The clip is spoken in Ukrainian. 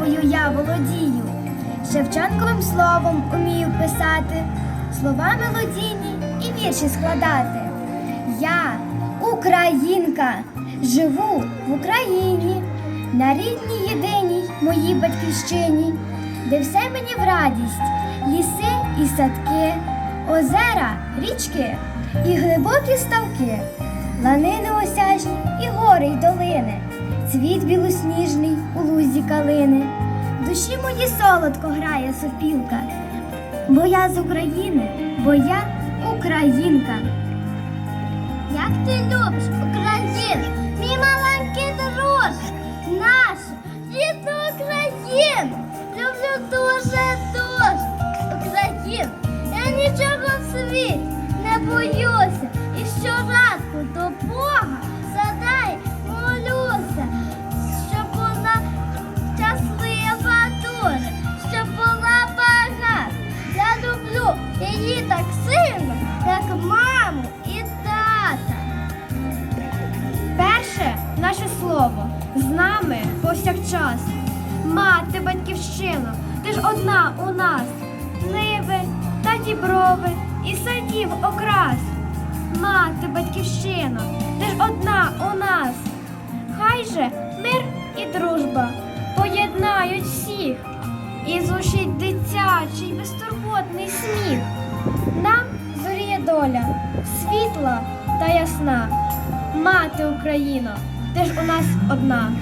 мовою я володію, Шевченковим словом умію писати, слова мелодійні і вірші складати. Я українка, живу в Україні, на рідній єдиній моїй батьківщині, де все мені в радість, ліси і садки, озера, річки і глибокі ставки, ланини осяжні і гори цвіт білосніжний у лузі калини. В Душі мої солодко грає сопілка, бо я з України, бо я українка. Як ти любиш Україну, мій маленький друж, нашу рідну Україну, люблю дуже дуже Україну. Я нічого в світ не боюся і щоранку до Бога наше слово з нами повсякчас. Мати батьківщина, ти ж одна у нас, ниви та діброви і садів окрас. Мати батьківщина, ти ж одна у нас. Хай же мир і дружба поєднають всіх і зушить дитячий безтурботний сміх. Нам зоріє доля, світла та ясна. Мати Україно, ти ж у нас одна.